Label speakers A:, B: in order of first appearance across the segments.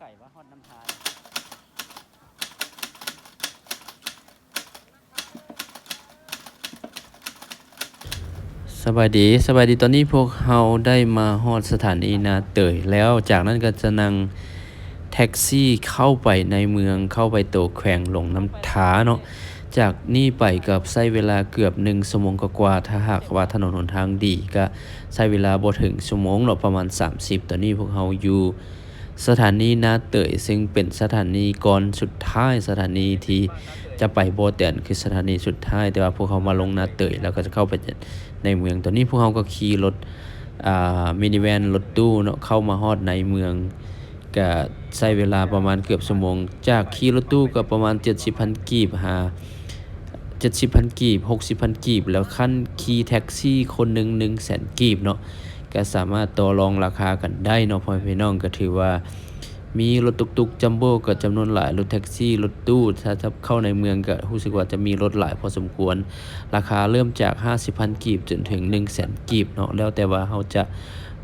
A: ไก่ว่าฮอดน้ำทานสบายดีสบายดีตอนนี้พวกเราได้มาฮอดสถานีนาเตยแล้วจากนั้นก็จะนั่งแท็กซี่เข้าไปในเมืองเข้าไปโตแขวงหลงน้ำท้าเนาะจากนี่ไปกับใช้เวลาเกือบหนึ่งชั่วโมงกว่าถ้าหากว่าถนนหนทางดีก็ใช้เวลาบ่ถึงชั่วโมงเนาะประมาณ 30 ตอนนี้พวกเราอยู่ สถานีนาเตยซึ่งเป็นสถานีก่อนสุดท้ายสถานีที่จะไปโบเตียนคือสถานีสุดท้าย แต่ว่าพวกเขามาลงนาเตยแล้วก็จะเข้าไปในเมืองตอนนี้พวกเขาก็ขี่รถอ่ามินิแวนรถตู้เนาะเข้ามาฮอดในเมืองก็ใช้เวลาประมาณเกือบชั่วโมง จากขี่รถตู้ก็ประมาณ 70,000 กีบหา70,000 กีบ 60,000 กีบ แล้วขั้นขี่แท็กซี่คนหนึ่ง100,000 กีบเนาะ ก็สามารถต่อรองราคากันได้เนาะพ่อพี่น้องก็ถือว่า มีรถตุกๆจัมโบ้ก็จำนวนหลายรถแท็กซี่รถตู้ถ้าจะเข้าในเมืองก็รู้สึกว่าจะมีรถหลายพอสมควร ราคาเริ่มจาก 50,000 กีบจนถึง 100,000 กีบเนาะแล้วแต่ว่าเขาจะ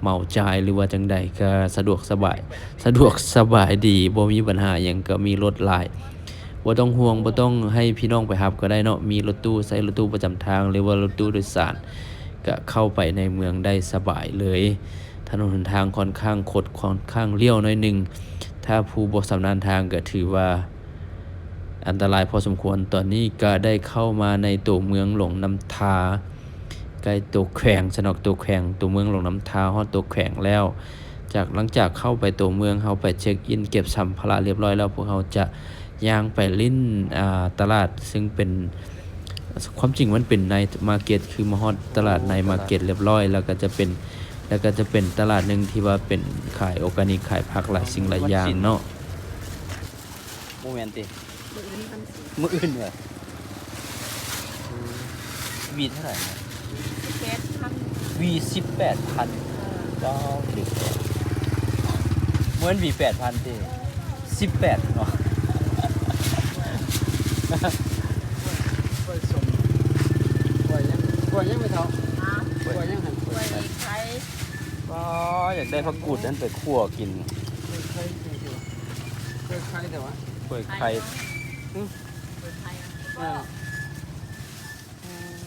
A: เมาจ่ายหรือว่าจังใดก็สะดวกสบาย สะดวกสบายดีบ่มีปัญหาหยังก็มีรถหลายบ่ต้องห่วงบ่ต้องให้พี่น้องไปรับก็ได้เนาะมีรถตู้ใช้รถตู้ประจำทางหรือว่ารถตู้โดยสาร ก็เข้าไปในเมืองได้สบายเลย ถนนหนทางค่อนข้างคดค่อนข้างเลี้ยวน้อยหนึ่ง ถ้าผู้บสำนาญทางก็ถือว่าอันตรายพอสมควรตอนนี้ก็ได้เข้ามาในตัวเมืองหลงน้ำทาใกล้ตัวแขวงสนอกตัวแขวงตัวเมืองหลงน้ำทาฮอดตัวแขวงแล้ว จากหลังจากเข้าไปตัวเมืองเขาไปเช็คอินเก็บสัมภาระเรียบร้อยแล้วพวกเขาจะย่างไปลิ้นตลาดซึ่งเป็น ความจริงมันเป็นในมาร์เก็ตคือมาฮอดตลาดในมาร์เก็ตเรียบร้อย แล้วก็จะเป็นแล้วก็จะเป็นตลาดหนึ่งที่ว่าเป็นขายออร์แกนิกขายผักหลายสิ่งหลายอย่างเนาะโมเมนติมืออื่นเหรอวีเท่าไหร่นะ
B: แก๊สทำ
A: วีสิบแปดพันก็ดึกเหมือนวีแปดพันติสิบแปดเนาะ
C: กล้วยส้มกล้วยยัง กล้วยยังไม่เท่า
B: น้
C: กล้วยยังหันำ
B: กล้วยไข่
A: ก็อยากได้ผักกูดนั้นไปคั่วกิน
C: กล้วยไข่จริงๆกล้วยไข่แต่ว่าก
A: ล้วยไข่
B: กล้วยไข่
C: อ่าอืม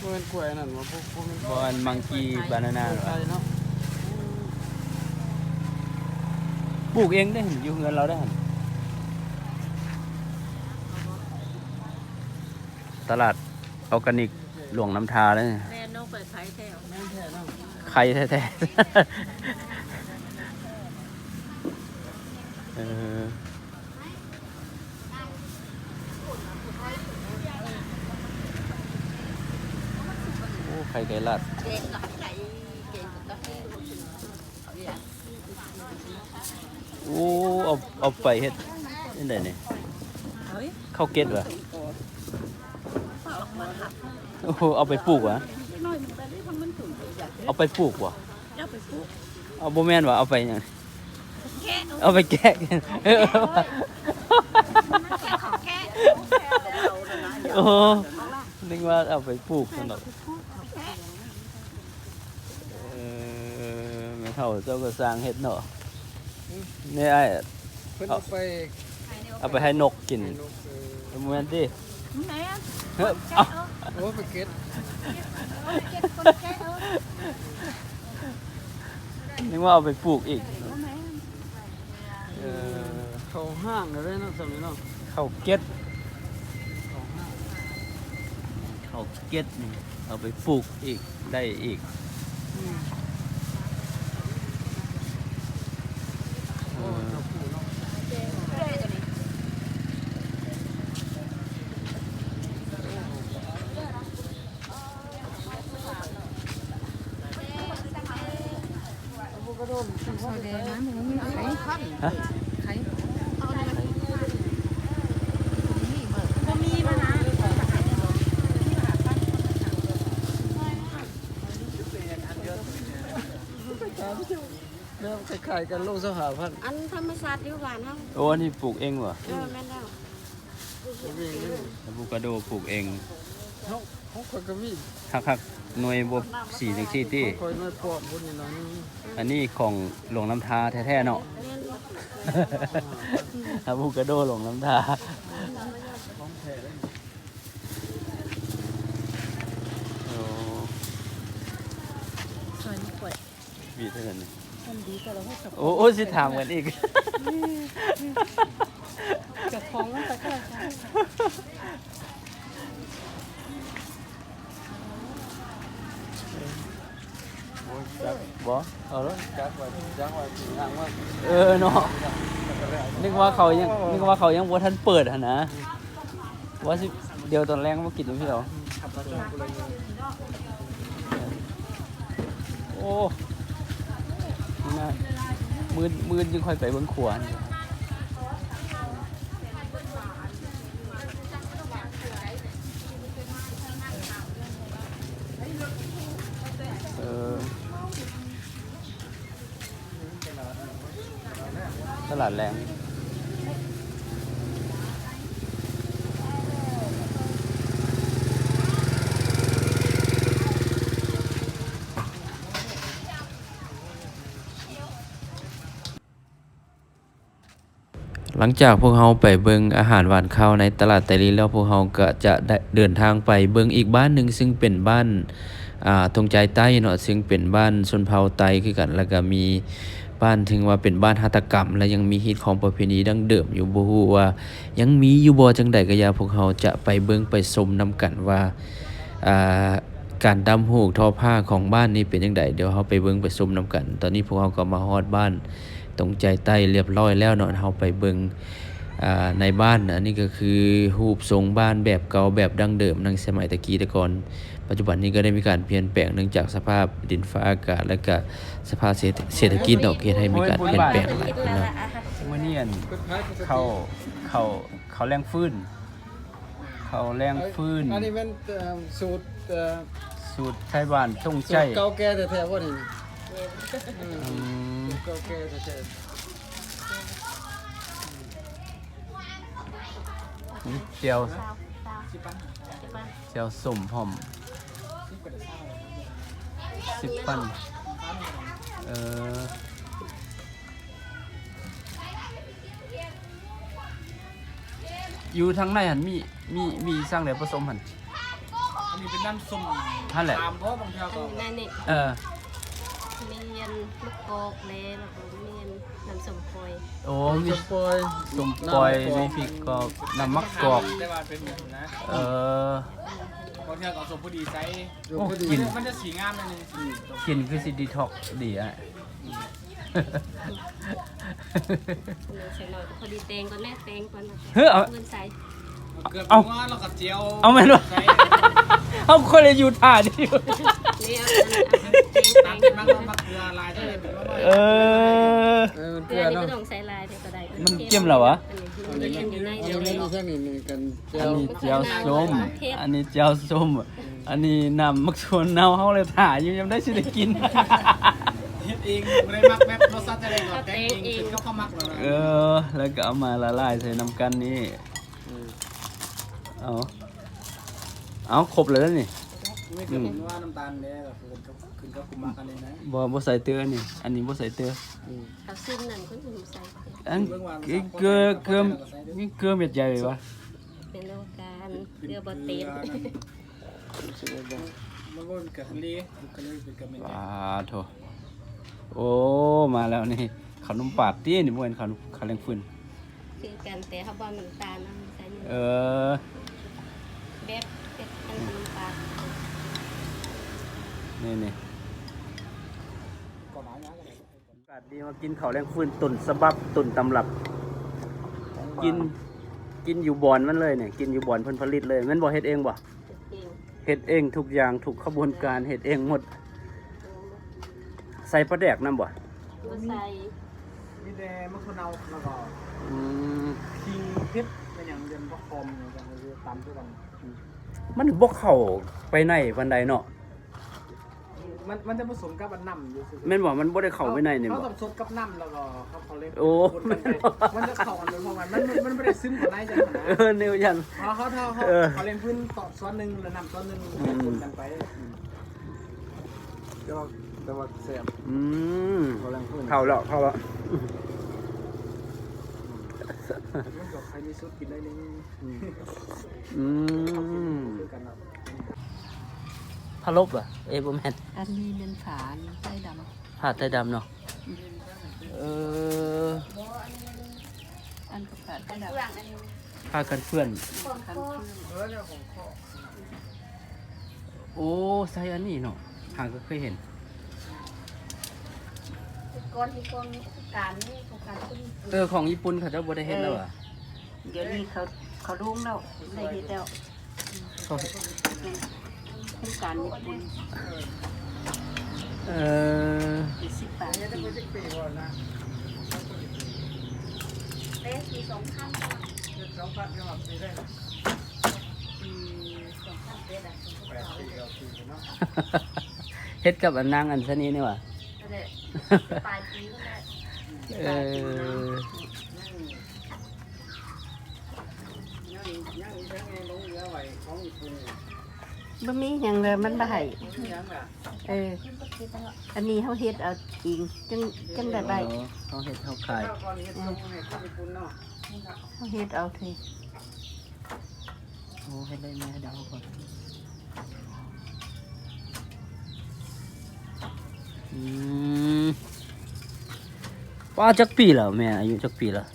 C: บ่เป็นกล้วยนั่นว่าพวกพวกมัน
A: บอนมังกี้บานาน่าก
C: ล้วยไข่เนาะ
A: ปลูกเองได้เห็นอยู่เงินเราได้เห็นตลาด ออร์แกนิกหลวงน้ำทาเลย
B: แม่นกกล้วยไข่แท้ว
C: แม่นแท้เนาะ
A: ไข่แท้ๆเออโอ้ไข่ไก่ลัด
B: เก่งกับไก่เก่งกับที่เนี่ย
A: โอ้เอาเอาไปเฮ็ดนี่ไดนี่
B: เฮ้ย
A: ข้าวเก็ดวะ
B: ออก มาหัก
A: โอ้โหเอาไปปลูกวะ
B: น้อยมันไปได้ทำมันถุงอยาก
A: เอาไปปลูกวะ
B: จะไปปุ๊บ
A: เอาโบแมนวะเอาไปหยัง
B: แกะ
A: เอาไปแกะกันเออ
B: แกะของแกะ
A: โอ้นึกว่าเอาไปปลูกสนุกเออไม่เท่าเจ้าก็สร้างเฮ็ดเนาะนี่ไอ้
C: เพิ่นเอาไป
A: เอาไปให้นกกินโมเมนติ
B: แม่
A: เฮ้ย
B: แกะ
A: เอ้า
B: เออ
C: โอ้ไปเก็ต
B: แกะคนแกะเออ
A: นึกว่าเอาไปปลูกอีก เออ
C: เข้าห้างเลยเนาะสมัยเนาะ
A: ข้าวเก็ด
C: เข้าห้าง
A: ข้าวเก็ดนี่เอาไปปลูกอีกได้อีก
C: อืมโอ้เจ้าผู้เนาะ
A: ฮะ
B: บ่มีมานะ
C: เริ่มคล้ายๆกันโลกสหพันธ์
B: อันธรรมชาติอยู่บ้านเฮา
A: โอ้อันนี่ปลูกเองวะ
B: เออแม่นแล้ว
C: เองนี่
A: อะโวคาโดปลูกเอง
C: เฮาของข่อยก็มี
A: คักๆหน่วยบวสีจังซี่ติ
C: ข่อยน้อยปอดบนนี่นะ
A: อันนี้ของหลวงน้ำทาแท้ๆเนาะ
B: แม่น
D: อะโวคาโดหลวงน้ำตา
C: ของแท้เลย
D: โอ้
E: ซอยนี้กล้วย
D: บีเท่านั้นนี่
E: มันดีกว่าเราให้กับ
D: โอ้โอ้สิถามกันอีก
E: กับของมันไปก็ราคา
C: โอ้ยจัก
D: บ่เอาแล้ว
C: จักว่าจักว่าสิย่างว่า
D: เออเนาะนึกว่าเขายังนึกว่าเขายังบ่ทันเปิดหั่นนะว่าสิเดี๋ยวตอนแรกมากินอยู่พี่เหรอ
C: ขับมาจอ ดกูเลย
D: โอ้นี่น่ามืดมืดจึงค่อยไปเบิ้งขวานเออตลาดแรง ลังจากพวกเราไปเบิงอาหารหวานข้าวในตลาดไตรีแล้วพวกเราก็จะได้เดินทางไปเบิงอีกบ้านหนึ่งซึ่งเป็นบ้านอ่าทงใจใต้เนาะซึ่งเป็นบ้านชนเผ่าไตคือกัน แล้วก็มีบ้านถึงว่าเป็นบ้านหัตถกรรม และยังมีฮิตของประเพณีดั้งเดิมอยู่บ่ฮู้ว่า ยังมีอยู่บ่จังใดก็อย่าพวกเราจะไปเบิงไปชมนํกันว่าอ่าการดำหูกทอผ้าของบ้านนี้เป็นจังไดเดี๋ยวเราไปเบิงไปชมนํกัน ตอนนี้พวกเราก็มาฮอดบ้าน ตรงใจใต้เรียบร้อยแล้วเนาะเราไปเบิงอ่าในบ้านอันนี้ก็คือรูปทรงบ้านแบบเก่าแบบดั้งเดิมในสมัยตะกี้แต่ก่อนปัจจุบันนี้ก็ได้มีการเปลี่ยนแปลงเนื่องจากสภาพดินฟ้าอากาศและก็สภาพเศรษฐเศรษฐกิจเนาะเฮ็ดให้มีการเปลี่ยนแปลงหลายขึ้นเนาะมื้อนี้อัน
C: ก็คล้ายปกติ
D: เขาเขาเขาแรงฟื้นเขาแรงฟื้น
C: อันนี้เป็นเอ่อสูตรเอ่อ
D: สูตรไทยบ้านทรง
C: สู
D: ใจ
C: ตรเก่าแก่แท้ๆว่านี่
D: อืม
C: สูตรเก่าแก่แท้
D: เจียวเจียวสมพร้อมสิบปันเอออยู่ทางในหันมีมีมีสร้างแล้วผสมหัน
C: ๆอันนี้เป็นน้ำส้ม
D: นั่นแหละ
C: ตามเพราะบางทีก็
E: นั่นนี่
D: เออ
E: มีเย็นลูกกอกเลยแล้วก็มีเย็นน้ำส้มปล่อย
D: โอ้
C: มี
D: มี
C: สปอย
D: สมปล่อยมีพริกกรอกน้ำมักกรอก
F: ได้ว่าเป็นแบบนะ
D: เออบา
F: งทีก็สมพอดีไซส์
C: อยู่พอดี
D: กิน
F: มันจะสีงามเลยสี
D: กินคือสิดีท็อกดีอะ
E: ใส่หน่อยพอดีเตงก่อนแม่เตงก่อนนะ
D: เฮ้ยเอา
E: เงินใส่
F: เกือบ
D: เอา
F: ว่าเรากับเจียว
D: เอาแม่นวะ
F: ใส่
D: เอาคนเลยอยู่ท่าดิว
E: นี่เอาอันนั้นเอาเตง
F: ตาม
E: เต
F: เป็น
E: ง
F: มักมักเกลือลายได้เป็นว่า
D: เออ
C: เออ
E: เก
C: เก
E: ลื
C: ลื
E: อ
C: อ
E: นี่
C: เนาะ
E: ก็ต้องใส่ลายเดี๋ยวก็ได้
D: มันเค็มเหรอวะ
E: อันนี้มันอยู่ใน
C: เดี๋
E: เดี
C: ย
E: ยวว
C: นี้
E: เลย
C: มีแค่นี้นี่กันเจี
D: อั
C: ย
D: น
C: ว
D: นี้เจียวส้ม อันนี้เจียวส้ม อันนี้น้ำมักชวนเน่าเฮาเลยถ่าอยู่ยังได้สิได้กิน
F: เฮ็ดเองไม่ได้มักแบบรสชาติอะไรหรอกแต่งเองคือเขาเข้ามักแล้วนะ
D: เออ แล้วก็เอามาละลายใส่น้ำกันนี่ เอาเอาครบเลยแล้วนี่
F: ไม่เกิดว่าน้ำตาลเนี่ยก็คือคือก็คุมมากันเลยนะ
D: บ่บ่ใส่เตือนี่ อันนี้บ่ใส่เตือ
E: เอาซึ่งนั่นคนอื่นใส่
D: อันเกลือเกลือมีเกลือเม็ดใหญ่วะ
E: เป็นโลการเรือบเต็ม
F: มันก็เกิดทะเลก็เลยเป็นกับเมน
D: ว้าโถโอ้มาแล้วนี่ขนมปาดตี้นี่บ่แม่นขนมขาวแรงฟืน
E: คือกันแต่เขาบอกน้ำตาลน้ำใส่
D: เออ
E: แบบแบบอันน้ำตาล
D: นี่นี่อากาศดีมากินข้าวแรงฟืนตุ่นสะบับตุ่นตำรับกินกินอยู่บ่อนมันเลยเนี่ยกินอยู่บ่อนเพิ่นผลิตเลยแม่นบ่เฮ็ดเองบ่
E: เอง
D: เฮ็ดเองทุกอย่างทุกขบวนการเฮ็ดเองหมดใส่ปลาแดกนำบ่
E: ก็ใส่
F: มีแต่มะขนาวแล้วก็
D: อืม
F: คิงเพชรเป็นอย่างเดินพวกคอมอย่างเงี้ยคือตามด้วยกัน
D: มันบ่เข้าไปในปานใดเนาะ
F: มันมันจะผสมกับอันน้ำอยู่คือ
D: แม่นบ่มันบ่ได้เข้าไปในนี่
F: เขา
D: บ่
F: ผสมกับน้ำแล้วก็เขาเขาเล่น
D: โอ้
F: มันไปมันจะเข้ากันเลยเพราะมันมันมันไม่ได้ซึมกับในจังนะ
D: เออนิวยัน
F: เขาเขาเขาเขา
D: เออ
F: เขาเล่นพื้นต่อซ้อนหนึ่งแล้วนำซ้อนหนึ่ง
D: อืม
F: คนกันไป
C: แต่ว่าแต่ว่าแซ่บ
D: อืม
C: เขาแรงขึ้น
D: เข้าแล้วเข้าแล้ว
C: มันกับใครมีซุดกินได้นึง
G: อืม
C: คือกันเนาะ
G: พะลบอะเอยบแมน
H: อันนี้เป็นฝานไส้ด
G: ผ้าไต้ดำเนาะเออำ
H: อันกับฝานไส้ดำ
G: ผ้ากันเพื่อน
H: คัน
C: เอน
G: โอ้ใส่อันนี้เนาะหางก็เคยเห็น
H: ก้อนที่ก้อน การนี่ของการขึ้น
G: เออของญี่ปุ่นเขาจะบ่ได้เฮ็ดแล้วอะ
H: เดี๋ยวนี้เขาเขารุ่งแล้วได้เฮ็ดแล้ว
G: เขา
H: โครงการญี่ปุ่น
G: เออ
H: อีกสิบบาท
C: เนี่ยจะไปจิกปีก่อนนะ
H: เต้คือสองพัน
C: เจ็ดสองพันก็แบบปีได้นะ
H: อืมสองพันเต้อะ
C: แปดปีเอาปีเนาะ
G: เฮ็ดกับอันนางอันซะนี้นี่ว่ะ
H: นั่นแหละปลายปีก็ได้
G: เออ
C: ยังยังยังไงลงเรือไหวของญี่ปุ่นเนี่ย
H: บ่มีหยังเลยมันบ่ให้
C: ยังอะ
H: เออ อันนี้เฮาเฮ็ดเอาเองจังจังได้ได้
G: เออเขาเฮ็ดเขาขาย
C: ข้าวก่อนเฮ็ดส่งให้คนญี่ปุ่นเนาะ
H: เฮาเฮ็ดเอาเถอะ
G: โอ้เฮ็ดได้แม่เดาก่อนอืม ป้าจักปีแล้วแม่อายุจักปีแล้ว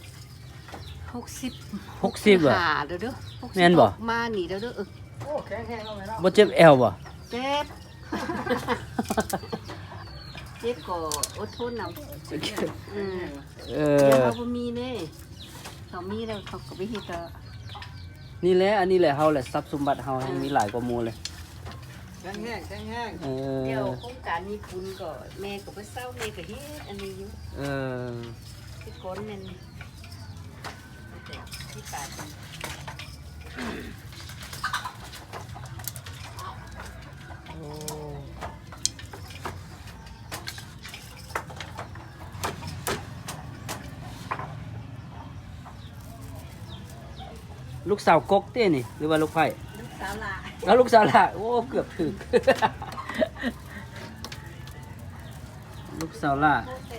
H: 60
G: หกสิบอะ
H: หาเด้อเด้อ60
G: แม่นบ่
H: มานี่เด้อเด้อเออ
C: โอ้แข็งแห้งเอาไหมเนาะ
G: บ่เจ็บแอวบ่
H: เจ็บ เจ็บก็อดทนเอาอืม
G: เอ
H: เดี๋ยว
G: อ
H: เขาบ่มีเด้เขามีแล้วเขาก็ไปเฮ็ดเอา
G: นี่แหละอันนี้แหละเฮาแหละทรัพย์สมบัติเฮาแห่งมีหลายกว่าหมู่เลย
C: แข็งแห้งแข็งแห้ง
G: เอ
H: เดี๋ยว
G: อ
H: โครงการมีคุณก็แม่ก็ไปเศร้าแม่ก็เฮ็ดอันนี้อยู่
G: เออ
H: ที่ก้นแม่นที่ปาด
G: ลูกสาวกกเต้นี่หรือว่าลูกไผ่
H: ลูก สาวหลาน
G: แล้วลูกสาวละโอ้เกือบถึก ลูกสาวละ
H: โคเต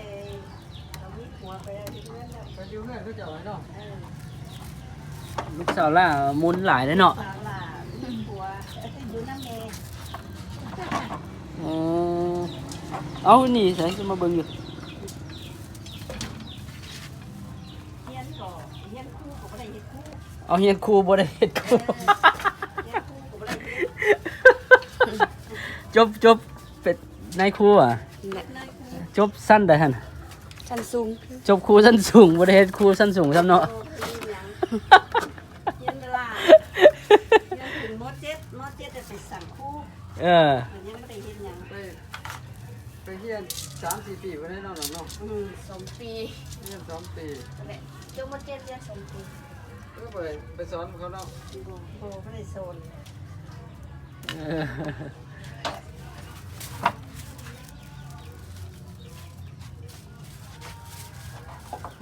H: เรามีหัวไปเอาที่นั่นแล้ว
C: ไปดูเงื่อนก็จะไว้เนาะ
H: เออ
G: ลูกสาวละมุนหลายเลยเนาะ
H: สาวหลานมีหัวเอ้ยอยู่น้ำแม่
G: เออเอานี่ใส่จะมาเบิ่งอยู่
H: เฮียนก็เฮียนคู่ก็บ่ได้เฮ็ดคู่
G: เอาเฮียนครูบ่ได้เฮ็ดครู
H: เฮียนคู่ก็บ่ได้เฮ็ด
G: จบจบเป็นนายครูอะ
H: แม่
G: จบสั้นได้หั่น
H: ชั้นสูง
G: จบครูสั้นสูงบ่ได้เฮ็ดครูสั้นสูงซ้ำเนาะ
H: โอ้คือหยังเฮียนเวลาเฮียนถึงม .7 ม .7 จะไปสั่งคู่
G: เออ
H: มันยังบ่ได้เฮ็ดหยัง
C: ไปไปเฮียนสามสี่ปีไว้ได้เนาะเนาะ
H: อืมสองปี
C: เฮียนสองปี
H: นั่นแหละจบม .7 เรียนสองปี
C: ก็ไปไปสอนเขาเนาะ
H: โอ้โหบ่ได้โซน
G: เออ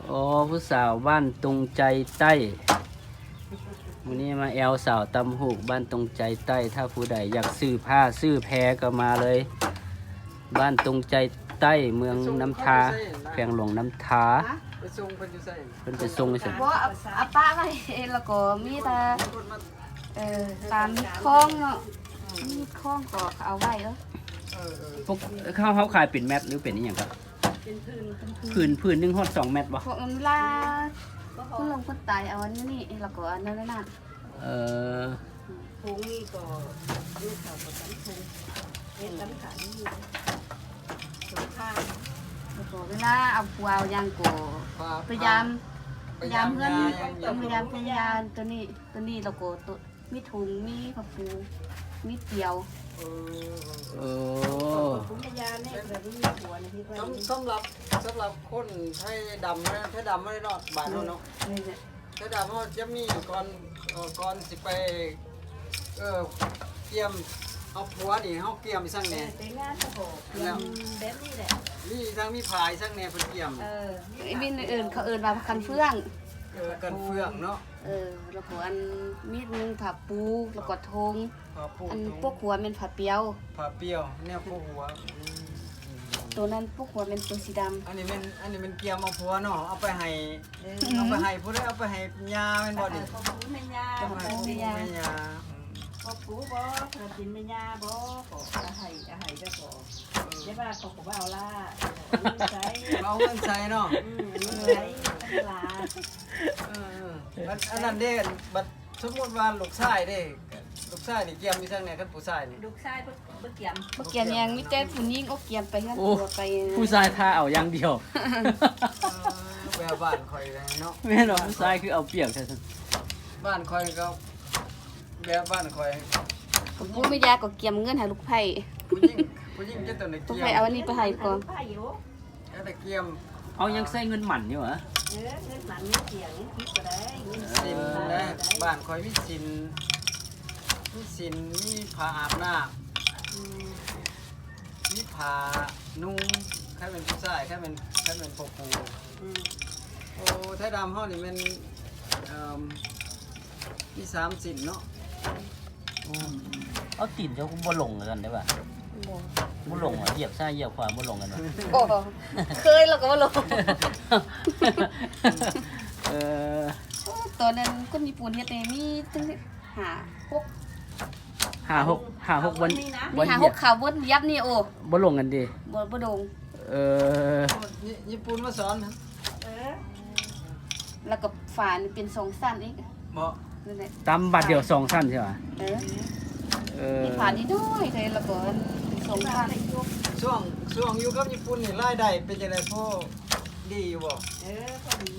G: โอ้ผู้สาวบ้านตรงใจใต้วันนี้มาแอลสาวตำหูกบ้านตรงใจใต้ ถ้าผู้ใดอยากซื้อผ้าซื้อแพรก็มาเลย บ้านตรงใจใต้เมืองน้ำทาแขวงหลวงน้ำทา
C: ไปส่งเพิ่นอยู่ไส
G: เพิ่นไปส่งไปสิ
H: บ่เอาเอาป้าไว้แล้วก็มีแต่
C: คนมา
H: เอ่อตามคลองเนาะ มีคลองก็เอาไว้แล้ว
C: เออเออ
G: พวกข้าวเขาขายเป็นแมตหรือเป็นอหย่างครับ
H: เป็นพื้นเป็นพื้น
G: ผืนผืนหนึ่งฮอดสองแมตบ่
H: พวกมันลาคุณลงคนตายเอาอันนี้แล้วก็อันนั้นนั่น
G: เออ
H: พุงนี่ก็ลูกสาวก็ตั้งพุงเฮ็ดตั้งขานี่สองข้างแล้วก็เวลาเอาผัวเอายังก็
C: พา
H: พยายามพยายามเพื่อน
C: พ
H: ต้องพยายามพยายามตัวนี้ตัวนี้เราก็ตัวมีถุงมีผักปู มีเตียว
C: เออ
G: โอ้
H: ถุงพยานเนี่ยแบบนี้มีหัวนะพี่ว่า
C: สำสำหรับสำหรับคนไทยดำนะไทยดำไม่ได้เนาะบ้านเราเนาะ
H: นี่เนี่ย
C: ไทยดำเขาจะมีก่อนเอ่อก่อนสิไปเออเกี่ยมเอาผัวนี่เฮาเกี่ยมอีสังแหน่
H: แต่งงานก็โหแบบนี้แหละ
C: มีทั้งมีพายสังแหน่เพิ่นเกี่ยม
H: เออ ไอ้บินอื่นเขาเอินว่าคันเฟือง
C: เออกันเฟืองเนาะ
H: เออ แล้วก็อันมีดนึงผักปูแล้วก็ทง
C: พาปู
H: อันพวกหัวเป็นผัดเปียว
C: พาเปรี้ยวแนวพวกหัวอืม
H: ตัวนั้นพวกหัวเป็นตัวสีด
C: อันนี้เป็นอันนี้เป็นเกียมเอาผัวเนาะเอาไปให้เอาไปให้ผู้ใดเอาไปให้ยาเป็นบ่ดิ
B: ขอบคุณแม่ยา
C: เอาไปให้ผู้แม่ยา
B: ขอบคุณบ่เธอกินแม่ยาบ่ขออาให้อาให้ก็ขอเดี๋ยวว่าขอขอว่าเอาล่ะใช้
C: เอาเงินใส่เนาะ
B: อืมใช้ ลา
C: เออๆบัดอันนั้นเด้บัดสมมุติว่าลูกชายเด้ลูกชายนี่เกียมอยู่ทางไหนคันผู้ชายนี่
B: ลูกชายเบิ่เกี่ยมำ
H: พวกเกียนยังมิแต่ผู้หญิงเอาเกียนไปเฮือน
G: โอ้
H: ตัวไป
G: ผู้ชายท่าเอาอย่างเดียว
C: เออแบบบ้านข่อยเลยเนาะ
G: แม่นบ่ผู้ชายคือเอาเปรียบแท้ซั่น
C: บ้านข่อยก็แบบบ้านข่อย
H: ผู้ไม่ยาก็เกียมเงินให้ลูกไผ่
C: ผู้หญิงผู้หญิงจะตัวใน
H: ลูก
C: เกีย
H: ไผ่
C: ม
H: เอาอันนี้ไปให้ก่อน
B: ไผ่อยู่
C: แล้วแต่เกียม
G: เอายังใส่เงินหมันอยู่เหรอ
B: เออเงินหมันเงินเสียงคิดก็ได้เงิน
C: สินนะบ้านข่อยมีสินมีสินมีผ้าอาบน้ำมีผ้านุ่งแค่เป็นผู้ชายแค่เป็นแค่เป็นปกปู
B: อืม
C: โอ้ไทยดำเฮานี่มันเอ่อมีสามสินเนาะ
G: เอาตีนเจ้าก็บ่ลงกันได้ป่ะ
H: บ่
G: บ่ลงอะเหยียบซ้ายเหยียบขวาบ่ลงกันวะ
H: โอ้เคยแล้วก็บ่ลง
G: เออ
H: โอ้ตัวนั้นคนญี่ปุ่นเฮ็ดนี่มีตั้งหาหก
G: ห้าหกห้าหกวัน
B: นี่นะ
H: มี
G: วัน
H: หา
G: เห
H: ห
G: ยีย
H: ก
G: บ
H: ขาวบนยับนี่โอ้
G: บ่ลงกันดิ
H: บ่บ่โดง
G: เออ
C: โอ้ญี่ญี่ปุ่นมาสอน
B: เออ
H: แล้วก็ฝานี่เป็นสองสั้นอีก
C: บ่
H: นั่นแหละ
G: ตำบัดเดียวสองสั้นใช่ป่ะ
H: เออ
G: เออ
H: มีฝานี่ด้วยเลยแล้วก็ สองสั้น
C: ช่วงช่วงอยู่กับญี่ปุ่นนี่รายได้เป็นจังได๋พ่อดีอยู่บ่
B: เออพอดี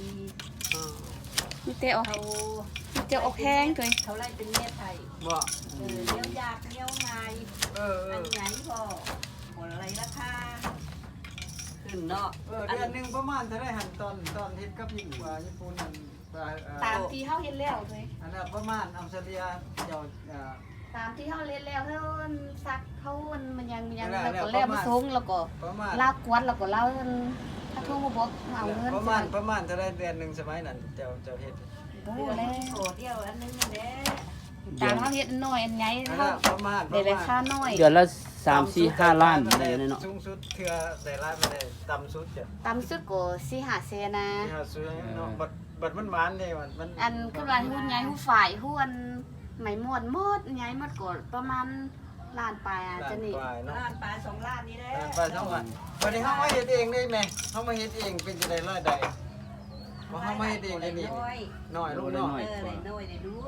C: เออ
H: มีแต่ออก
B: เขา
H: มีแต่ออกแห้งเลย
B: เขาไล่เป็นเมียไทย
C: บ่
B: เออเลี้ยวยากเลี้ยวง่าย
C: เออเอ
B: อั
C: อน
B: ไหนพอหมดอะไรราคาขึ้นเนาะ
C: เออเดือนหนึงประมาณเท่าไหร่หันตอนตอนเฮ็ดกับญี่ปุ่นญี่ปุ่นนั่นว่าเอ่อ
H: ตามที่เฮาเฮ็ดแล้วเลย
C: อันนั้นประมาณอัมสเตอร์เลียเจ้าเอ่อ
H: ตามที่เฮาเฮ็ดแล้วเฮาซัก เฮามันยังมันยัง
C: แล้
H: แล้วว
C: แล้ว
H: ก็แล้ว
C: ประ
H: มา
C: มาณ
H: ส่งแล้วก็
C: ประมาณ
H: ลากกวดแล้วก็เล่าถ้าโทรมาบอกเอาเงิน
C: ประมาณประมาณเท่าไหร่เดือนหนึงสมัยนั้นเจ้าเจ้าเฮ็ด
H: โอ้
B: เดี๋ยว
H: แล้
B: แล้ววโกรธเดียวอันนึงแหละ
H: ตามเฮาเฮ็ดน้อยอันใหญ่
C: อัน
H: เฮา
C: นั้นประมาณป
H: ได้
C: ระ
H: รา
C: มาณ
H: คาน้อย
G: เดือนละสามสี่ห้าล้านอะไรเนี่ยเนาะ
C: สูงสุดเทื่อได้ล้านบ่ได้ต่ำสุดจ้ะ
H: ต่ำสุดก็4-5แสนนะ
C: ที่หาซื้อเนาะบัดบัดมันหวานเด้มันมัน
H: อันคือว่าหุ้นใหญ่หุ้นฝ่ายหุ้นไหมหมดหมดใหญ่หมดก็ประมาณ ล้านปลายอะจะนี่
C: ล้านกว่าเนาะ
B: ล้านปลายสองล้านนี่แหละ
C: ล้านไปเท่าไหร่บัดนี้เฮามาเฮ็ดเองได้แม่เฮามาเฮ็ดเองเป็นจังได๋รายได้บ่เฮามาเฮ็ดเองได้นี่
B: น้อย
C: น้อยลูกเนาะ
B: เออได้น้อยได้รู้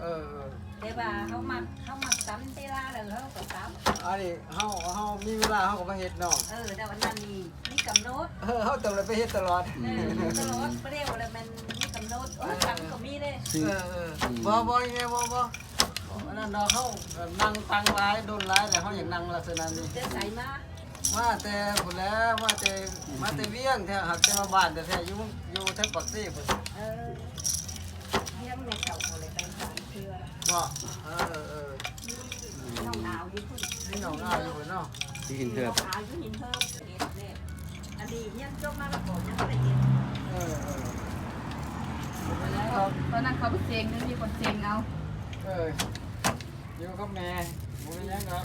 C: เออเออ
B: แต่ว่าเขามักเขามักซ้ำเวลาเลยเขาก็ซ้
C: อันนี้เฮาเฮามีเวลาเฮาก็มาเฮ็ดเนาะำ
B: เออแต่วันนั้นนี่มีกำหนด
C: เออเฮาต้องเลยไปเฮ็ดตลอด
B: เออตลอดเปรี้ยวแล้วมันมีกำหนดโอ้ยซ้ำก็มีเลย
G: ซื้อ
C: เออเออบ่บ่ยังไงบ่บ่ อันนั้นเนาะเฮาเอ่อนั่งตังหลายโดนหลายแต่เฮาอยากนั่งลักษณะนี้
B: เจะใส่มา
C: มาแต่พุ่นแหล้วมาแต่มาแต่เวียงแท้หักแต่มาบ้านแต่แท้อยู่อยู่แถวปักซี่พุ่น
B: เออเยี่ยมในเขาเลยไปสามเทือ
C: บ่เออเออ
B: น้องหนาวอยู่พุ่น
C: นี่น้องอ้าวอยู่พุ่นเนาะ
G: ที่หินเถือบ
B: น้องหนาวอยู่หินเพิ่มเห็นเนี่ยอันนี้ยังจบมาแล้วก็ยังไม่ได้เห็น
C: เออเออ
H: ตอนนั้นเขาไปเซ็งมีคนเซ็งเอา
C: เออ อยู่กับแม่บ่มีหยังครับ